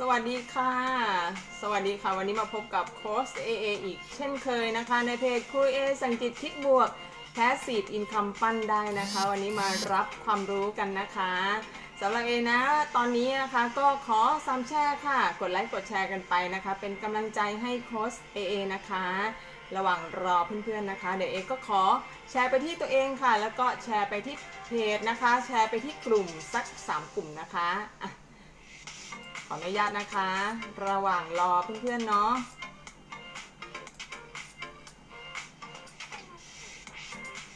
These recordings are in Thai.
สวัสดีค่ะ สวัสดีค่ะ วันนี้มาพบกับโค้ช AA อีกเช่นเคยนะคะ ในเพจครูเอสังกิตคิดบวกแพสซีฟอินคัมปั้นได้นะคะ วันนี้มารับความรู้กันนะคะสำหรับเอนะ ตอนนี้นะคะก็ขอซ้ำแชร์ค่ะ กดไลค์กดแชร์กันไปนะคะ เป็นกำลังใจให้โค้ช AA นะคะ ระหว่างรอเพื่อนๆนะคะ เดี๋ยวเอก็ขอแชร์ไปที่ตัวเองค่ะ แล้วก็แชร์ไปที่เพจนะคะ แชร์ไปที่กลุ่มสัก 3 กลุ่มนะคะอะ ขออนุญาตนะคะ ระหว่างรอเพื่อนๆเนาะ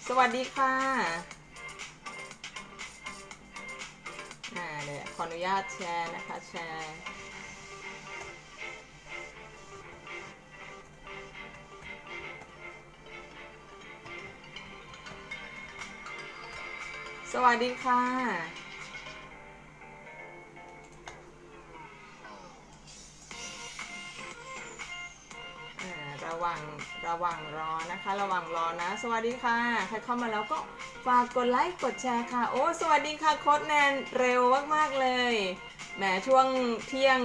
สวัสดีค่ะอ่าเดี๋ยวขออนุญาตแชร์นะคะแชร์สวัสดีค่ะ ระหว่างรอนะคะ ระหว่างรอนะ สวัสดีค่ะ ใครเข้ามาแล้วก็ฝากกดไลค์กดแชร์ค่ะ โอ้สวัสดีค่ะโค้ดแนนเร็วมากๆเลยแหมช่วงเที่ยง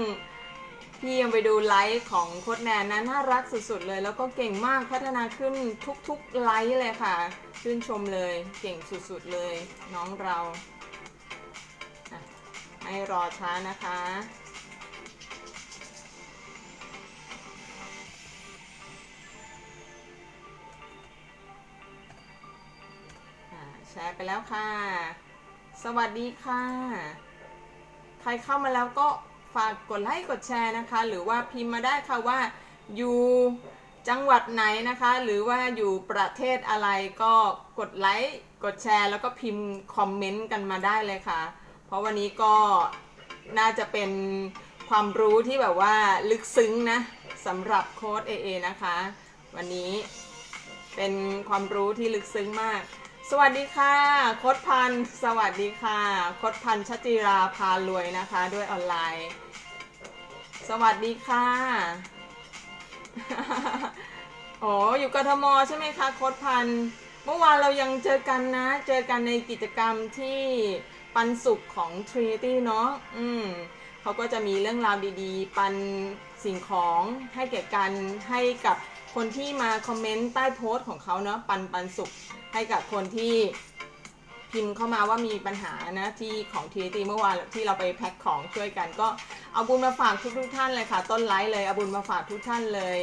พี่ยังไปดูไลฟ์ของโค้ดแนนนะน่ารักสุดๆเลย แล้วก็เก่งมากพัฒนาขึ้นทุกๆไลฟ์เลยค่ะ ชื่นชมเลยเก่งสุดๆเลย น้องเราอะไม่รอช้านะคะ แชร์ไปแล้วค่ะ สวัสดีค่ะ ใครเข้ามาแล้วก็ฝากกดไลค์กดแชร์นะคะ หรือว่าพิมพ์มาได้ค่ะว่าอยู่จังหวัดไหนนะคะ หรือว่าอยู่ประเทศอะไรก็กดไลค์กดแชร์ แล้วก็พิมพ์คอมเมนต์กันมาได้เลยค่ะ เพราะวันนี้ก็น่าจะเป็นความรู้ที่แบบว่าลึกซึ้งนะสำหรับโค้ด AA นะคะ วันนี้เป็นความรู้ที่ลึกซึ้งมาก สวัสดีค่ะโคดพันสวัสดีค่ะโคดพันชจิราพารวยนะคะ ด้วยออนไลน์ สวัสดีค่ะ โอ้อยู่กทมใช่ไหมคะโคดพันเมื่อวานเรายังเจอกันนะ เจอกันในกิจกรรมที่ปันสุขของ Trinity เนาะอืมเขาก็จะมีเรื่องราวดีๆ ปันสิ่งของให้แก่กันให้กับ คนที่มาคอมเมนต์ใต้โพสต์ของเขาเนาะปันปันสุขให้กับคนที่พิมพ์เข้ามาว่ามีปัญหานะที่ของ Trinity เมื่อวานที่เราไปแพ็คของช่วยกัน ก็เอาบุญมาฝากทุกๆท่านเลยค่ะ ต้นไลฟ์เลยเอาบุญมาฝากทุกท่านเลย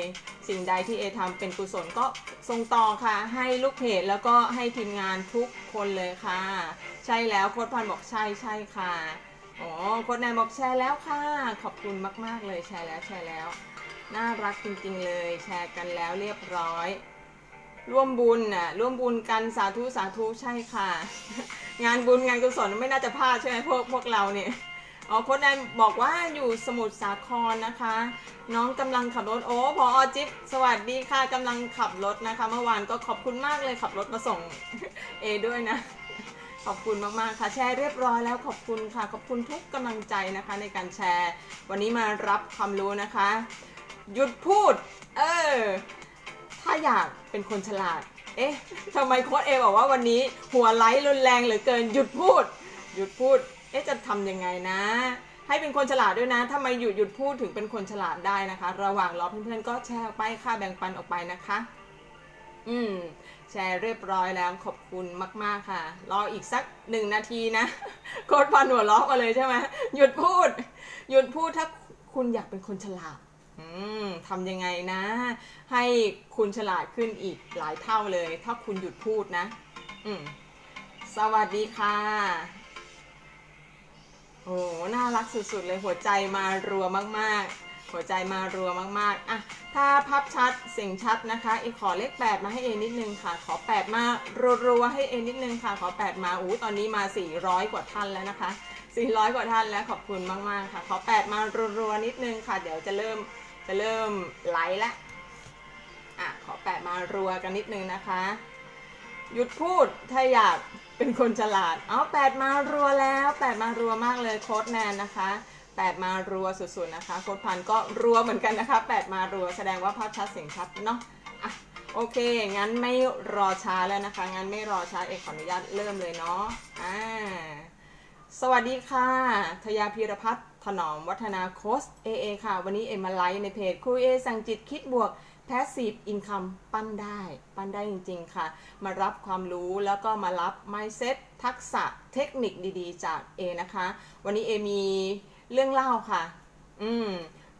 สิ่งใดที่เอทำเป็นกุศลก็ส่งต่อค่ะ ให้ลูกเพจแล้วก็ให้ทีมงานทุกคนเลยค่ะ ใช่แล้วโค้ดพันบอกใช่ใช่ค่ะอ๋อโค้ดแนนบอกแชร์แล้วค่ะ ขอบคุณมาก ๆ เลยแชร์แล้วแชร์แล้ว น่ารักจริงๆเลย แชร์กันแล้วเรียบร้อย ร่วมบุญน่ะร่วมบุญกันสาธุสาธุใช่ค่ะ งานบุญงานกุศลไม่น่าจะพลาดใช่ไหมพวกพวกเราเนี่ยอ๋อโค้ดแนนบอกว่าอยู่สมุทรสาครนะคะ น้องกำลังขับรถโอ้พออจิ๊บสวัสดีค่ะกำลังขับรถนะคะ เมื่อวานก็ขอบคุณมากเลยขับรถมาส่งเอด้วยนะ ขอบคุณมากๆค่ะ แชร์เรียบร้อยแล้วขอบคุณค่ะ ขอบคุณทุกกำลังใจนะคะ ในการแชร์ วันนี้มารับความรู้นะคะ หยุดพูด เออ ถ้าอยากเป็นคนฉลาด เอ๊ะทำไมโค้ดเอบอกว่าวันนี้หัวไลท์รุนแรงเหลือเกิน หยุดพูด หยุดพูด เอ๊ะจะทำยังไงนะ ให้เป็นคนฉลาดด้วยนะถ้าไมหยุดหยุดพูดถึงเป็นคนฉลาดได้นะคะ ระหว่างรอเพื่อนๆก็แชร์ไปค่ะแบ่งปันออกไปนะคะ อืม แชร์เรียบร้อยแล้วขอบคุณมาก ๆค่ะ รออีกสักหนึ่งนาทีนะ โคตรพันหัวล้อมาเลยใช่ไหมหยุดพูด หยุดพูดถ้าคุณอยากเป็นคนฉลาด ทำยังไงนะ ให้คุณฉลาดขึ้นอีกหลายเท่าเลย ถ้าคุณหยุดพูดนะสวัสดีค่ะ โอ้น่ารักสุดๆเลยหัวใจมารัวมากๆ หัวใจมารัวมากๆ อะ ถ้าภาพชัดเสียงชัดนะคะเอขอเลข8มาให้เอนิดนึงค่ะ ขอ8มารัวๆให้เอนิดนึงค่ะ ขอ8มาอู้ตอนนี้มา400กว่าท่านแล้วนะคะ400กว่าท่านแล้วขอบคุณมากๆค่ะ ขอ8มารัวๆนิดนึงค่ะ เดี๋ยวจะเริ่ม จะเริ่มไลฟ์แล้วอะขอ8มารัวกันนิดนึงนะคะ หยุดพูดถ้าอยากเป็นคนฉลาดเอาแปดมารัวแล้วแปดมารัวมากเลยโค้ดแนนนะคะแปดมารัวสุดๆนะคะโค้ดพันก็รัวเหมือนกันนะคะแปดมารัวแสดงว่าภาพชัดเสียงชัดเนาะอะโอเค งั้นไม่รอช้าแล้วนะคะ งั้นไม่รอช้าเอกขออนุญาตเริ่มเลยเนาะอ่าสวัสดีค่ะ ทยาพีรพัฒน์ ถนอมวัฒนาโค้ชเอเอค่ะ วันนี้เอมมาไลฟ์ในเพจครูเอสั่งจิตคิดบวก Passive Income ปั้นได้ ปั้นได้จริง ๆ ค่ะ มารับความรู้แล้วก็มารับ mindset ทักษะเทคนิคดีๆ จากเอนะคะ วันนี้เอมีเรื่องเล่าค่ะ อืม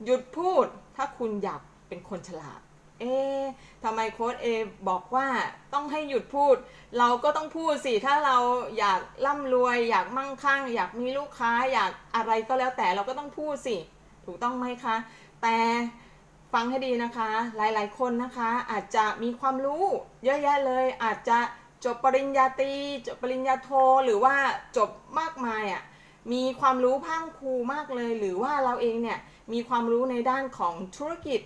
หยุดพูดถ้าคุณอยากเป็นคนฉลาด เอ๊ะทำไมโค้ดเอบอกว่าต้องให้หยุดพูด เราก็ต้องพูดสิ ถ้าเราอยากร่ำรวย อยากมั่งคั่ง อยากมีลูกค้า อยากอะไรก็แล้วแต่เราก็ต้องพูดสิ ถูกต้องไหมคะ แต่ฟังให้ดีนะคะ หลายๆ คนนะคะ อาจจะมีความรู้เยอะแยะเลย อาจจะจบปริญญาตรีจบปริญญาโทหรือว่าจบมากมายอะมีความรู้พังครูมากเลย หรือว่าเราเองเนี่ยมีความรู้ในด้านของธุรกิจ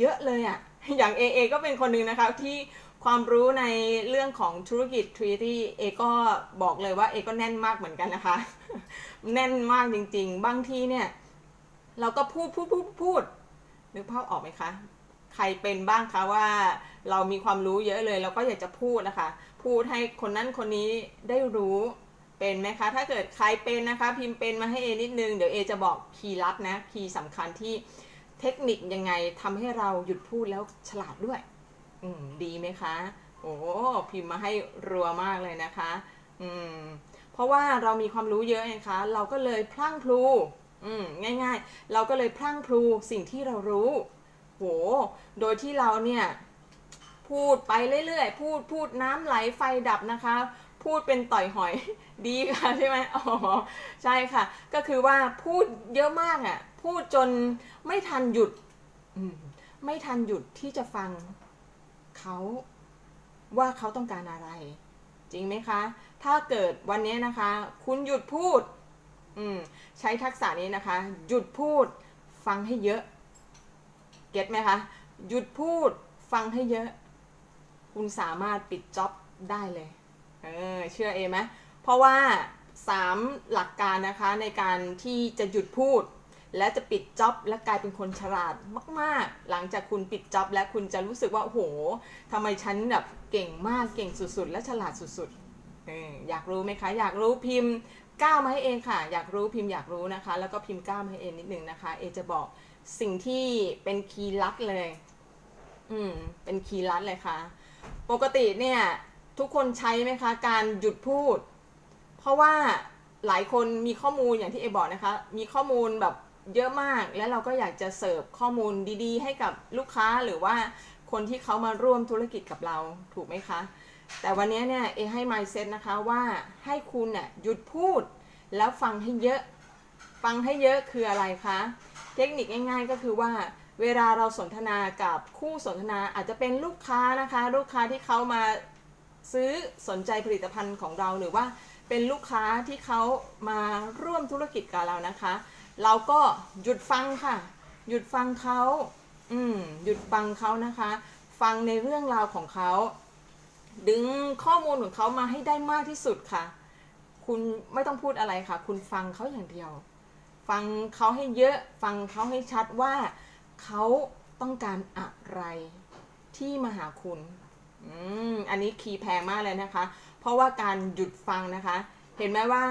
เยอะเลยอะ่ะอย่างเอเอก็เป็นคนหนึ่งนะคะที่ความรู้ในเรื่องของธุรกิจทรีที่เอก็บอกเลยว่าเอก็แน่นมากเหมือนกันนะคะ แน่นมากจริง ๆ บางทีเนี่ย เราก็พูดพูดพูดพูดนึกภาพออกไหมคะใครเป็นบ้างคะว่าเรามีความรู้เยอะเลยเราก็อยากจะพูดนะคะ พูดให้คนนั้นคนนี้ได้รู้เป็นไหมคะ ถ้าเกิดใครเป็นนะคะ พิมพ์เป็นมาให้เอนิดนึง เดี๋ยวเอจะบอกคีย์ลัดนะคีย์สำคัญที่ เทคนิคยังไงทำให้เราหยุดพูดแล้วฉลาดด้วย อืมดีไหมคะ โอ้พิมพ์มาให้รัวมากเลยนะคะ อืมเพราะว่าเรามีความรู้เยอะไงคะ เราก็เลยพลั่งพลูอืมง่ายๆ เราก็เลยพลั่งพลูสิ่งที่เรารู้ โห โดยที่เราเนี่ย พูดไปเรื่อยๆ พูดพูดน้ำไหลไฟดับนะคะ พูดเป็นต่อยหอยดีค่ะใช่ไหมอ๋อใช่ค่ะ ก็คือว่าพูดเยอะมากอะ พูดจนไม่ทันหยุด ไม่ทันหยุดที่จะฟังเขาว่าเขาต้องการอะไร จริงไหมคะ ถ้าเกิดวันนี้นะคะ คุณหยุดพูด ใช้ทักษะนี้นะคะ หยุดพูด ฟังให้เยอะ เก็ตไหมคะ หยุดพูด ฟังให้เยอะ คุณสามารถปิดจ็อบได้เลย เออ เชื่อเอไหมเพราะว่าสามหลักการนะคะในการที่จะหยุดพูด และจะปิดจ็อบและกลายเป็นคนฉลาดมาก ๆ หลังจากคุณปิดจ็อบ และคุณจะรู้สึกว่าโอ้โหทำไมฉันแบบเก่งมากเก่งสุด ๆ และฉลาดสุดๆอออยากรู้ไหมคะ อยากรู้พิมพ์ก้าวมาให้เองค่ะ อยากรู้พิมพ์อยากรู้นะคะ แล้วก็พิมพ์ก้าวมาให้เองนิดนึงนะคะ เอจะบอกสิ่งที่เป็นคีย์ลัดเลย อืม เป็นคีย์ลัดเลยค่ะ ปกติเนี่ย ทุกคนใช้ไหมคะ การหยุดพูด เพราะว่าหลายคนมีข้อมูลอย่างที่เอบอกนะคะ มีข้อมูลแบบ เยอะมากและเราก็อยากจะเสิร์ฟข้อมูลดีๆ ให้กับลูกค้าหรือว่าคนที่เขามาร่วมธุรกิจกับเราถูกไหมคะ แต่วันนี้เนี่ยเอให้ mindset นะคะว่าให้คุณน่ยหยุดพูด แล้วฟังให้เยอะ ฟังให้เยอะคืออะไรคะ เทคนิคง่าย ๆ ก็คือว่าเวลาเราสนทนากับคู่สนทนาอาจจะเป็นลูกค้านะคะ ลูกค้าที่เขามาซื้อสนใจผลิตภัณฑ์ของเราหรือว่าเป็นลูกค้าที่เขามาร่วมธุรกิจกับเรานะคะ เราก็หยุดฟังค่ะ หยุดฟังเขาอืมหยุดฟังเขานะคะ ฟังในเรื่องราวของเขา ดึงข้อมูลของเขามาให้ได้มากที่สุดค่ะ คุณไม่ต้องพูดอะไรค่ะ คุณฟังเขาอย่างเดียว ฟังเขาให้เยอะ ฟังเขาให้ชัดว่าเขาต้องการอะไรที่มาหาคุณอืมอันนี้คีย์แพงมากเลยนะคะ เพราะว่าการหยุดฟังนะคะ เห็นไหมว่า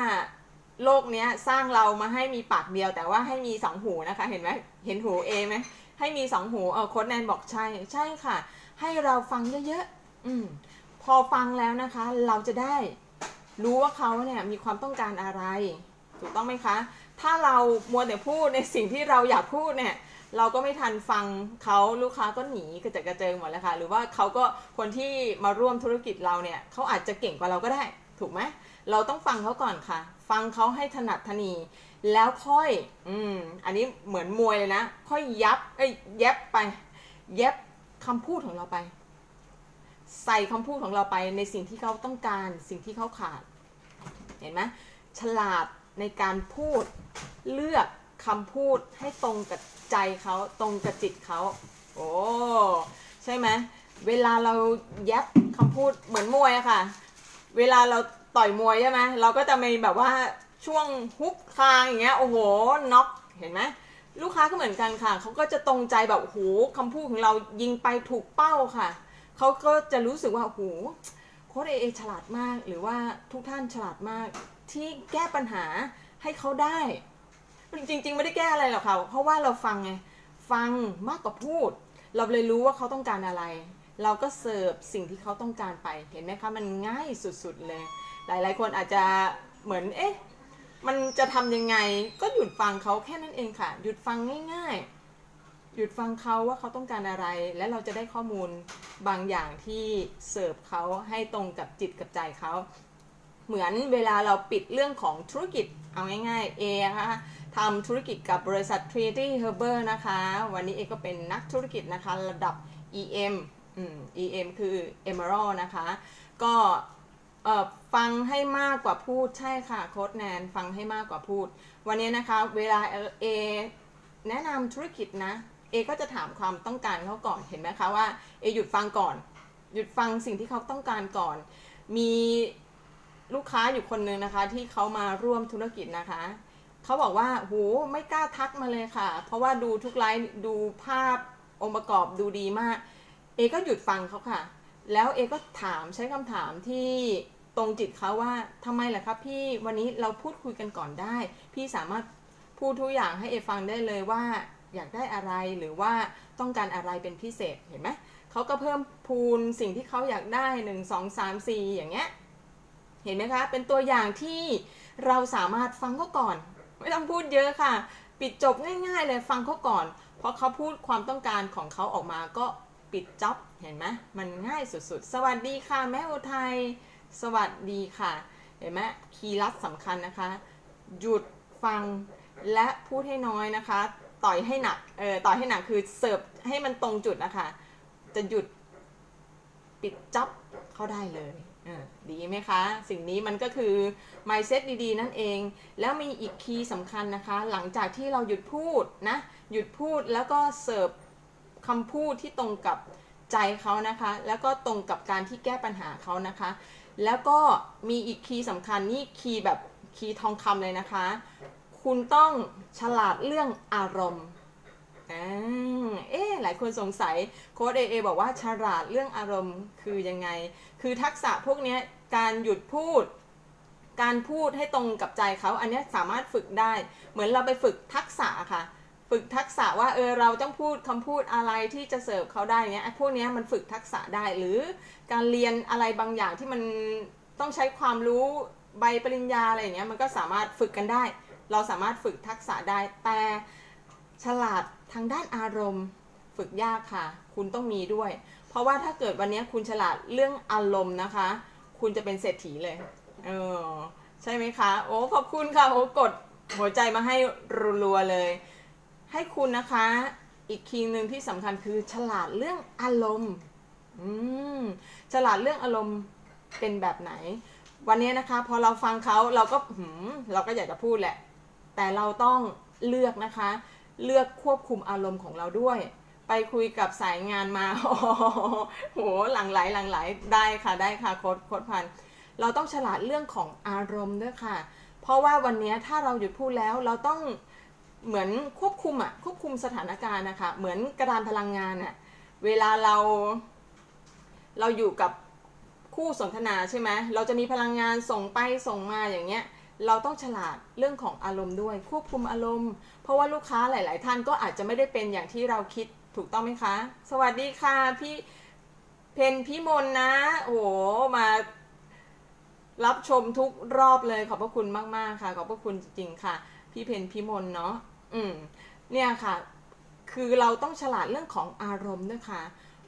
โลกเนี้ยสร้างเรามาให้มีปากเดียว แต่ว่าให้มีสองหูนะคะ เห็นไหมเห็นหูเอไหมให้มีสองหูเออโค้ดแนนบอกใช่ใช่ค่ะ ให้เราฟังเยอะๆอืมพอฟังแล้วนะคะ เราจะได้รู้ว่าเขาเนี่ยมีความต้องการอะไร ถูกต้องไหมคะ ถ้าเรามัวแต่พูดในสิ่งที่เราอยากพูดเนี่ยเราก็ไม่ทันฟังเขาลูกค้าก็หนีกระเจิดกระเจิงหมดแล้วค่ะ หรือว่าเขาก็คนที่มาร่วมธุรกิจเราเนี่ยเขาอาจจะเก่งกว่าเราก็ได้ ถูกไหม เราต้องฟังเขาก่อนค่ะ ฟังเขาให้ถนัดทนี แล้วค่อย อืม อันนี้เหมือนมวยเลยนะ ค่อยยับ เอ้ยเย็บไปเย็บคำพูดของเราไป ใส่คำพูดของเราไปในสิ่งที่เขาต้องการ สิ่งที่เขาขาด เห็นไหมฉลาดในการพูด เลือกคำพูดให้ตรงกับใจเขาตรงกับจิตเขา โอ้ ใช่ไหม เวลาเราแยบคำพูดเหมือนมวยอะค่ะ เวลาเรา ต่อยมวยใช่ไหมเราก็จะมีแบบว่าช่วงฮุกคางอย่างเงี้ยโอ้โหน็อกเห็นไหมลูกค้าก็เหมือนกันค่ะเขาก็จะตรงใจแบบโอ้โหคำพูดของเรายิงไปถูกเป้าค่ะเขาก็จะรู้สึกว่าโอ้โหโค้ดเอเอฉลาดมาก หรือว่าทุกท่านฉลาดมาก ที่แก้ปัญหาให้เขาได้จริง ๆ ไม่ได้แก้อะไรหรอกค่ะเพราะว่าเราฟังไงฟังมากกว่าพูด เราเลยรู้ว่าเขาต้องการอะไร เราก็เสิร์ฟสิ่งที่เขาต้องการไปเห็นไหมคะมันง่ายสุดๆเลย หลาย ๆ คนอาจจะเหมือนเอ๊ะมันจะทำยังไงก็หยุดฟังเขาแค่นั้นเองค่ะ หยุดฟังง่าย ๆ หยุดฟังเขาว่าเขาต้องการอะไร และเราจะได้ข้อมูลบางอย่างที่เสิร์ฟเขาให้ตรงกับจิตกับใจเขาเหมือนเวลาเราปิดเรื่องของธุรกิจเอาง่ายๆเอนะคะทำธุรกิจกับบริษัท Trinity Herbal นะคะ วันนี้เอก็เป็นนักธุรกิจนะคะ ระดับ EM อืม EM คือ Emerald นะคะ ก็ เอ่อฟังให้มากกว่าพูดใช่ค่ะโค้ดแนนฟังให้มากกว่าพูด วันนี้นะคะเวลาเอแนะนำธุรกิจนะเอก็จะถามความต้องการเขาก่อนเห็นไหมคะว่าเอหยุดฟังก่อน หยุดฟังสิ่งที่เขาต้องการก่อน มีลูกค้าอยู่คนนึงนะคะ ที่เขามาร่วมธุรกิจนะคะเขาบอกว่าโหไม่กล้าทักมาเลยค่ะ เพราะว่าดูทุกไลฟ์ดูภาพองค์ประกอบดูดีมาก เอก็หยุดฟังเขาค่ะ แล้วเอก็ถามใช้คำถามที่ ตรงจิตเขาว่าทำไมล่ะครับพี่วันนี้เราพูดคุยกันก่อนได้ พี่สามารถพูดทุกอย่างให้เอฟังได้เลยว่าอยากได้อะไรหรือว่าต้องการอะไรเป็นพิเศษเห็นไหมเขาก็เพิ่มพูนสิ่งที่เขาอยากได้หนึ่งสองสามสี่อย่างเงี้ยเห็นไหมคะ เป็นตัวอย่างที่เราสามารถฟังเขาก่อน ไม่ต้องพูดเยอะค่ะ ปิดจบง่าย ๆ เลยฟังเขาก่อน เพราะเขาพูดความต้องการของเขาออกมาก็ปิดจ็อบเห็นไหมมันง่ายสุดๆ สวัสดีค่ะแม่อุทัย สวัสดีค่ะ เห็นไหมคีย์ลัดสำคัญนะคะ หยุดฟังและพูดให้น้อยนะคะ ต่อยให้หนัก เออต่อยให้หนักคือเสิร์ฟให้มันตรงจุดนะคะ จะหยุดปิดจ็อบเขาได้เลยเออดีไหมคะ สิ่งนี้มันก็คือ mindset ดีๆ นั่นเอง แล้วมีอีกคีย์สำคัญนะคะ หลังจากที่เราหยุดพูดนะ หยุดพูดแล้วก็เสิร์ฟคำพูดที่ตรงกับใจเขานะคะ แล้วก็ตรงกับการที่แก้ปัญหาเขานะคะ แล้วก็มีอีกคีย์สำคัญนี่คีย์แบบคีย์ทองคำเลยนะคะ คุณต้องฉลาดเรื่องอารมณ์อ่าเอ๊หลายคนสงสัยโค้ดเอเอบอกว่าฉลาดเรื่องอารมณ์คือยังไง คือทักษะพวกนี้การหยุดพูด การพูดให้ตรงกับใจเขาอันนี้สามารถฝึกได้ เหมือนเราไปฝึกทักษะค่ะ ฝึกทักษะว่าเออเราต้องพูดคำพูดอะไรที่จะเสิร์ฟเขาได้เนี้ยพวกนี้มันฝึกทักษะได้หรือการเรียนอะไรบางอย่างที่มันต้องใช้ความรู้ใบปริญญาอะไรเงี้ยมันก็สามารถฝึกกันได้ เราสามารถฝึกทักษะได้แต่ฉลาดทางด้านอารมณ์ ฝึกยากค่ะ คุณต้องมีด้วย เพราะว่าถ้าเกิดวันนี้คุณฉลาดเรื่องอารมณ์นะคะ คุณจะเป็นเศรษฐีเลยเออใช่ไหมคะ โอ้ขอบคุณค่ะโอ้กดหัวใจมาให้รัวๆเลย ให้คุณนะคะ อีกคีย์หนึ่งที่สำคัญคือฉลาดเรื่องอารมณ์อืมฉลาดเรื่องอารมณ์เป็นแบบไหน วันนี้นะคะ พอเราฟังเขาเราก็หืมเราก็อยากจะพูดแหละ แต่เราต้องเลือกนะคะ เลือกควบคุมอารมณ์ของเราด้วย ไปคุยกับสายงานมาโอ้โหหลังไหลหลังไหลได้ค่ะได้ค่ะโค้ดโค้ดพันเราต้องฉลาดเรื่องของอารมณ์ด้วยค่ะ เพราะว่าวันนี้ถ้าเราหยุดพูดแล้วเราต้อง เหมือนควบคุมอะควบคุมสถานการณ์นะคะเหมือนกระดานพลังงานอะเวลาเราเราอยู่กับคู่สนทนาใช่ไหมเราจะมีพลังงานส่งไปส่งมาอย่างเงี้ยเราต้องฉลาดเรื่องของอารมณ์ด้วย ควบคุมอารมณ์ เพราะว่าลูกค้าหลาย ๆ ท่านก็อาจจะไม่ได้เป็นอย่างที่เราคิดถูกต้องไหมคะ สวัสดีค่ะพี่เพนพี่มนนะ โอ้โหมารับชมทุกรอบเลยขอบพระคุณมาก ๆ ค่ะ ขอบพระคุณจริง ๆ ค่ะ พี่เพนพี่มนเนาะ อืมเนี่ยค่ะ คือเราต้องฉลาดเรื่องของอารมณ์ด้วยค่ะ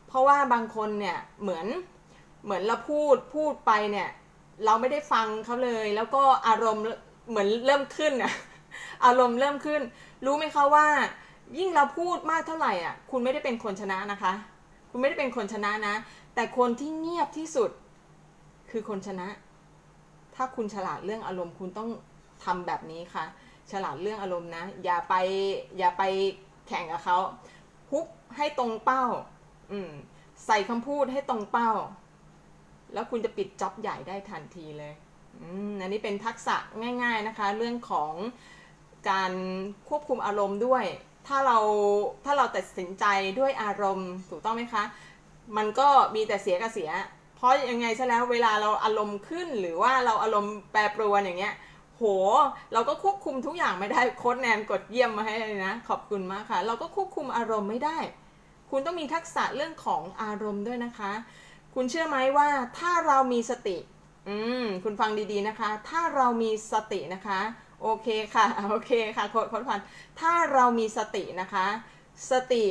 เพราะว่าบางคนเนี่ยเหมือนเหมือนเราพูดพูดไปเนี่ย เราไม่ได้ฟังเขาเลย แล้วก็อารมณ์เหมือนเริ่มขึ้นอะอารมณ์เริ่มขึ้น รู้ไหมคะว่า ยิ่งเราพูดมากเท่าไหร่อะ คุณไม่ได้เป็นคนชนะนะคะ คุณไม่ได้เป็นคนชนะนะ แต่คนที่เงียบที่สุดคือคนชนะ ถ้าคุณฉลาดเรื่องอารมณ์คุณต้องทำแบบนี้ค่ะ ฉลาดเรื่องอารมณ์นะ อย่าไปอย่าไปแข่งกับเขาฮุบให้ตรงเป้า อืม ใส่คำพูดให้ตรงเป้า แล้วคุณจะปิดจ็อบใหญ่ได้ทันทีเลย อืมอันนี้เป็นทักษะง่ายๆนะคะ เรื่องของการควบคุมอารมณ์ด้วย ถ้าเราถ้าเราตัดสินใจด้วยอารมณ์ถูกต้องไหมคะ มันก็มีแต่เสียกับเสีย เพราะยังไงซะแล้วเวลาเราอารมณ์ขึ้นหรือว่าเราอารมณ์แปรปรวนอย่างเงี้ย โห เราก็ควบคุมทุกอย่างไม่ได้โค้ดแนนกดเยี่ยมมาให้เลยนะ ขอบคุณมากค่ะ เราก็ควบคุมอารมณ์ไม่ได้ คุณต้องมีทักษะเรื่องของอารมณ์ด้วยนะคะ คุณเชื่อไหมว่าถ้าเรามีสติ อืม คุณฟังดีๆนะคะ ถ้าเรามีสตินะคะ โอเคค่ะ โอเคค่ะโค้ดโค้ดพันถ้าเรามีสตินะคะ สติ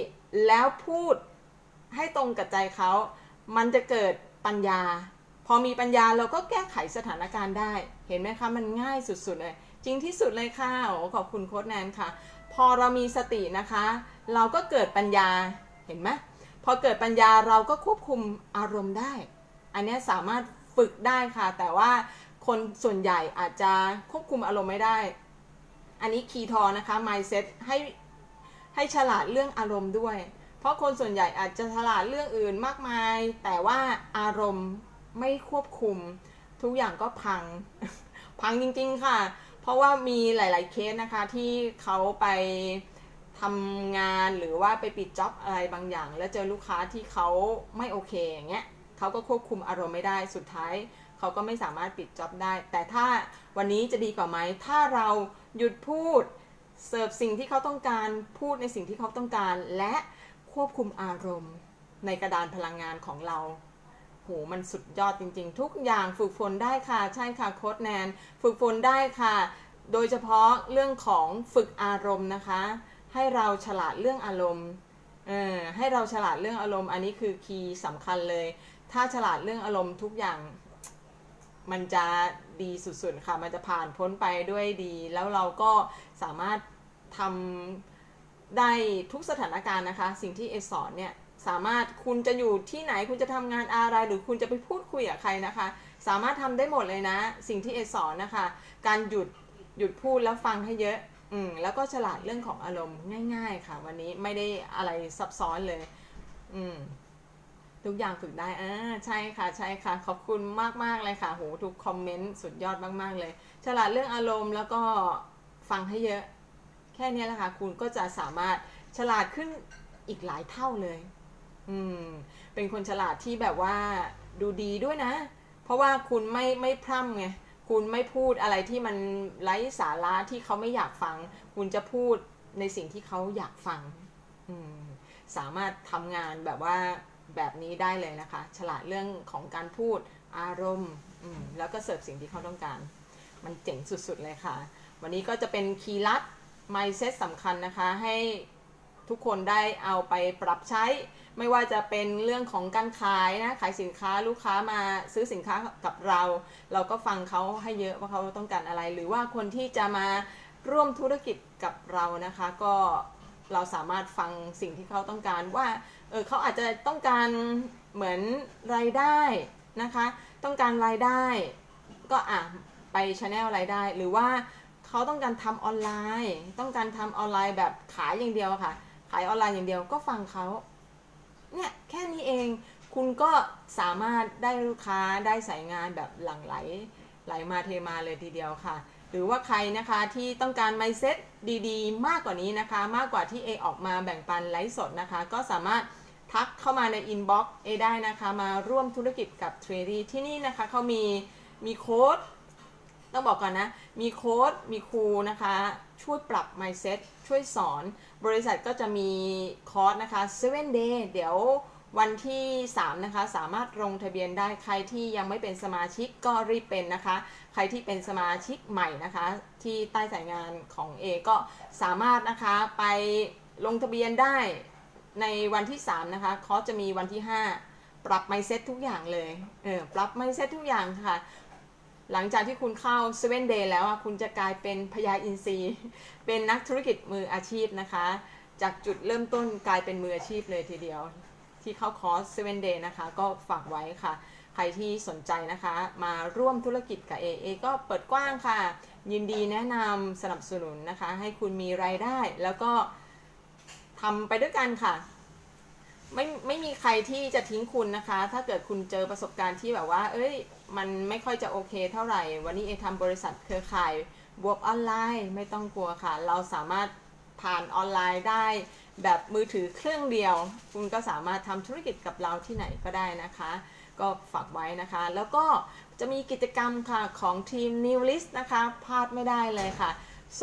แล้วพูดให้ตรงกับใจเขา มันจะเกิดปัญญา พอมีปัญญาเราก็แก้ไขสถานการณ์ได้ เห็นไหมคะ มันง่ายสุดๆเลย จริงที่สุดเลยค่ะโอ้ขอบคุณโค้ดแนนค่ะ พอเรามีสตินะคะ เราก็เกิดปัญญาเห็นไหมพอเกิดปัญญาเราก็ควบคุมอารมณ์ได้ อันนี้สามารถฝึกได้ค่ะ แต่ว่าคนส่วนใหญ่อาจจะควบคุมอารมณ์ไม่ได้ อันนี้คีย์ทอนะคะ mindset ให้ให้ฉลาดเรื่องอารมณ์ด้วย เพราะคนส่วนใหญ่อาจจะฉลาดเรื่องอื่นมากมาย แต่ว่าอารมณ์ ไม่ควบคุม ทุกอย่างก็พัง พังจริงๆค่ะ เพราะว่ามีหลายๆเคสนะคะที่เขาไปทำงานหรือว่าไปปิดจ็อบอะไรบางอย่าง แล้วเจอลูกค้าที่เขาไม่โอเคอย่างเงี้ยเขาก็ควบคุมอารมณ์ไม่ได้สุดท้ายเขาก็ไม่สามารถปิดจ็อบได้ แต่ถ้าวันนี้จะดีกว่าไหมถ้าเราหยุดพูดเสิร์ฟสิ่งที่เขาต้องการพูดในสิ่งที่เขาต้องการ และควบคุมอารมณ์ในกระดานพลังงานของเรา โหมันสุดยอดจริง ๆ ทุกอย่างฝึกฝนได้ค่ะ ใช่ค่ะโค้ดแนน ฝึกฝนได้ค่ะ โดยเฉพาะเรื่องของฝึกอารมณ์นะคะ ให้เราฉลาดเรื่องอารมณ์เออให้เราฉลาดเรื่องอารมณ์ อันนี้คือคีย์สำคัญเลย ถ้าฉลาดเรื่องอารมณ์ทุกอย่าง มันจะดีสุดๆค่ะ มันจะผ่านพ้นไปด้วยดี แล้วเราก็สามารถทำได้ทุกสถานการณ์นะคะ สิ่งที่เอสอนเนี่ย สามารถคุณจะอยู่ที่ไหนคุณจะทำงานอะไร หรือคุณจะไปพูดคุยกับใครนะคะ สามารถทำได้หมดเลยนะ สิ่งที่เอสอนนะคะ การหยุดหยุดพูดแล้วฟังให้เยอะอืมแล้วก็ฉลาดเรื่องของอารมณ์ง่าย ๆ ค่ะ วันนี้ไม่ได้อะไรซับซ้อนเลย อืมทุกอย่างฝึกได้อ่าใช่ค่ะ ใช่ค่ะ ขอบคุณมากๆเลยค่ะ โห ทุกคอมเมนต์สุดยอดมาก ๆ เลย ฉลาดเรื่องอารมณ์แล้วก็ฟังให้เยอะ แค่นี้แหละค่ะ คุณก็จะสามารถฉลาดขึ้นอีกหลายเท่าเลย อืม เป็นคนฉลาดที่แบบว่าดูดีด้วยนะ เพราะว่าคุณไม่ไม่พร่ำไง คุณไม่พูดอะไรที่มันไร้สาระที่เขาไม่อยากฟัง คุณจะพูดในสิ่งที่เขาอยากฟัง อืม สามารถทำงานแบบว่าแบบนี้ได้เลยนะคะ ฉลาดเรื่องของการพูดอารมณ์ อืม แล้วก็เสิร์ฟสิ่งที่เขาต้องการ มันเจ๋งสุดๆเลยค่ะ วันนี้ก็จะเป็นคีย์ลัด mindset สำคัญนะคะ ให้ทุกคนได้เอาไปปรับใช้ ไม่ว่าจะเป็นเรื่องของการขายนะขายสินค้าลูกค้ามาซื้อสินค้ากับเรา เราก็ฟังเขาให้เยอะว่าเขาต้องการอะไร หรือว่าคนที่จะมาร่วมธุรกิจกับเรานะคะ ก็เราสามารถฟังสิ่งที่เขาต้องการว่าเออเขาอาจจะต้องการเหมือนรายได้นะคะ ต้องการรายได้ ก็อะไปช anel รายได้ หรือว่าเขาต้องการทำออนไลน์ ต้องการทำออนไลน์แบบขายอย่างเดียวค่ะ ขายออนไลน์อย่างเดียวก็ฟังเขา เนี่ยแค่นี้เองคุณก็สามารถได้ลูกค้าได้สายงานแบบหลั่งไหลไหลมาเทมาเลยทีเดียวค่ะ หรือว่าใครนะคะที่ต้องการ mindset ดีๆ มากกว่านี้นะคะ มากกว่าที่เอออกมาแบ่งปันไลฟ์สดนะคะ ก็สามารถทักเข้ามาใน inbox เอได้นะคะ มาร่วมธุรกิจกับเทรดี้ที่นี่นะคะเขามีมีโค้ด ต้องบอกก่อนนะ มีโค้ดมีครูนะคะ ช่วยปรับ mindset ช่วยสอน บริษัทก็จะมีคอร์สนะคะ 7 day เดี๋ยววันที่ 3 นะคะ สามารถลงทะเบียนได้ใครที่ยังไม่เป็นสมาชิกก็รีบเป็นนะคะ ใครที่เป็นสมาชิกใหม่นะคะ ที่ใต้สายงานของ A ก็สามารถนะคะไปลงทะเบียนได้ในวันที่ 3 นะคะคอร์สจะมีวันที่ 5 ปรับ mindset ทุกอย่างเลยเออปรับ mindset ทุกอย่างค่ะ หลังจากที่คุณเข้า7 day แล้วคุณจะกลายเป็นพญาอินทรีเป็นนักธุรกิจมืออาชีพนะคะ จากจุดเริ่มต้นกลายเป็นมืออาชีพเลยทีเดียว ที่เข้าคอร์ส7 day นะคะ ก็ฝากไว้ค่ะ ใครที่สนใจนะคะ มาร่วมธุรกิจกับ AA ก็เปิดกว้างค่ะ ยินดีแนะนำสนับสนุนนะคะ ให้คุณมีรายได้แล้วก็ทำไปด้วยกันค่ะไม่ไม่มีใครที่จะทิ้งคุณนะคะ ถ้าเกิดคุณเจอประสบการณ์ที่แบบว่า เอ้ย มันไม่ค่อยจะโอเคเท่าไหร่ วันนี้เอทำบริษัทเครือข่ายบวกออนไลน์ไม่ต้องกลัวค่ะ เราสามารถผ่านออนไลน์ได้ แบบมือถือเครื่องเดียว คุณก็สามารถทำธุรกิจกับเราที่ไหนก็ได้นะคะ ก็ฝากไว้นะคะ แล้วก็จะมีกิจกรรมค่ะของทีม New List นะคะพลาดไม่ได้เลยค่ะ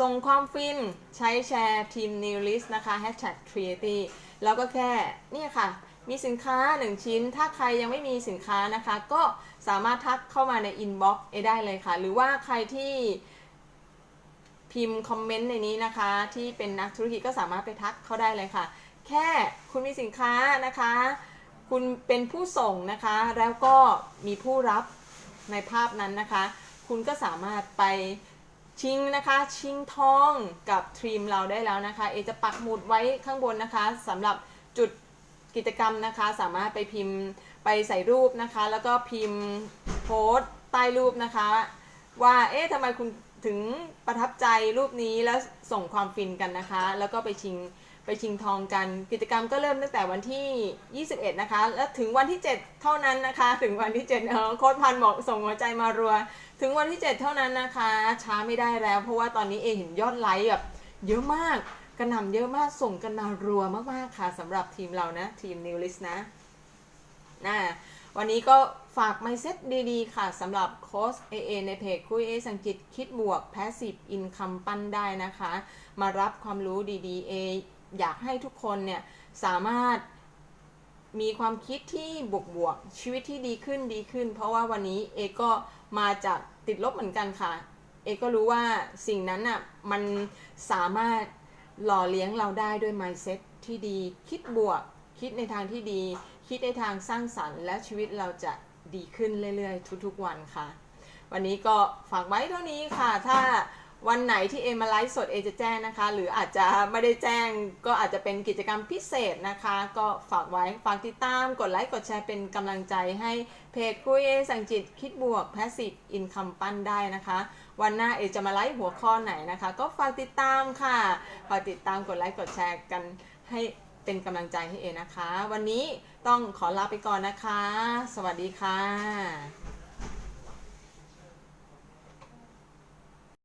ส่งความฟินใช้แชร์ทีม New List นะคะ Hashtag Creative แล้วก็แค่เนี่ยค่ะ มีสินค้า 1 ชิ้น ถ้าใครยังไม่มีสินค้านะคะ ก็สามารถทักเข้ามาใน Inbox เอได้เลยค่ะ หรือว่าใครที่พิมพ์คอมเมนต์ในนี้นะคะ ที่เป็นนักธุรกิจก็สามารถไปทักเขาได้เลยค่ะ แค่คุณมีสินค้านะคะ คุณเป็นผู้ส่งนะคะ แล้วก็มีผู้รับในภาพนั้นนะคะ คุณก็สามารถไปชิงนะคะชิงทองกับทีมเราได้แล้วนะคะ เอจะปักหมุดไว้ข้างบนนะคะสำหรับจุด กิจกรรมนะคะ สามารถไปพิมพ์ไปใส่รูปนะคะ แล้วก็พิมพ์โพสต์ใต้รูปนะคะ ว่าเอ๊ะทำไมคุณถึงประทับใจรูปนี้แล้วส่งความฟินกันนะคะ แล้วก็ไปชิงไปชิงทองกัน กิจกรรมก็เริ่มตั้งแต่วันที่ 21 นะคะ แล้วถึงวันที่ 7 เท่านั้นนะคะ ถึงวันที่ 7เออโค้ดพันบอกส่งหัวใจมารัว ถึงวันที่ 7 เท่านั้นนะคะ ช้าไม่ได้แล้ว เพราะว่าตอนนี้เอเห็นยอดไลค์แบบเยอะมาก กระหน่ำเยอะมากส่งกันมารัวมากๆค่ะสำหรับทีมเรานะทีม New List นะนะวันนี้ก็ฝากไมเซ็ตดีๆ ค่ะสำหรับโค้ช AA ในเพจคุยเอสังกฤษคิดบวก Passive Income ปั้นได้นะคะ มารับความรู้ดีๆเออยากให้ทุกคนเนี่ย สามารถมีความคิดที่บวกๆชีวิตที่ดีขึ้นดีขึ้น เพราะว่าวันนี้เอก็มาจากติดลบเหมือนกันค่ะ เอก็รู้ว่าสิ่งนั้นน่ะมันสามารถ หล่อเลี้ยงเราได้ด้วย mindset ที่ดี คิดบวก คิดในทางที่ดี คิดในทางสร้างสรรค์ และชีวิตเราจะดีขึ้นเรื่อยๆ ทุกๆวันค่ะ วันนี้ก็ฝากไว้เท่านี้ค่ะ ถ้าวันไหนที่เอมาไลฟ์สดเอจะแจ้งนะคะ หรืออาจจะไม่ได้แจ้งก็อาจจะเป็นกิจกรรมพิเศษนะคะ ก็ฝากไว้ฝากติดตามกดไลค์กดแชร์เป็นกำลังใจให้เพจคุยเอสังจิตคิดบวก Passive Income ปั้นได้นะคะวันหน้าเอจะมาไลฟ์หัวข้อไหนนะคะ ก็ฝากติดตามค่ะ ฝากติดตามกดไลค์กดแชร์กันให้เป็นกำลังใจให้เอนะคะ วันนี้ต้องขอลาไปก่อนนะคะ สวัสดีค่ะ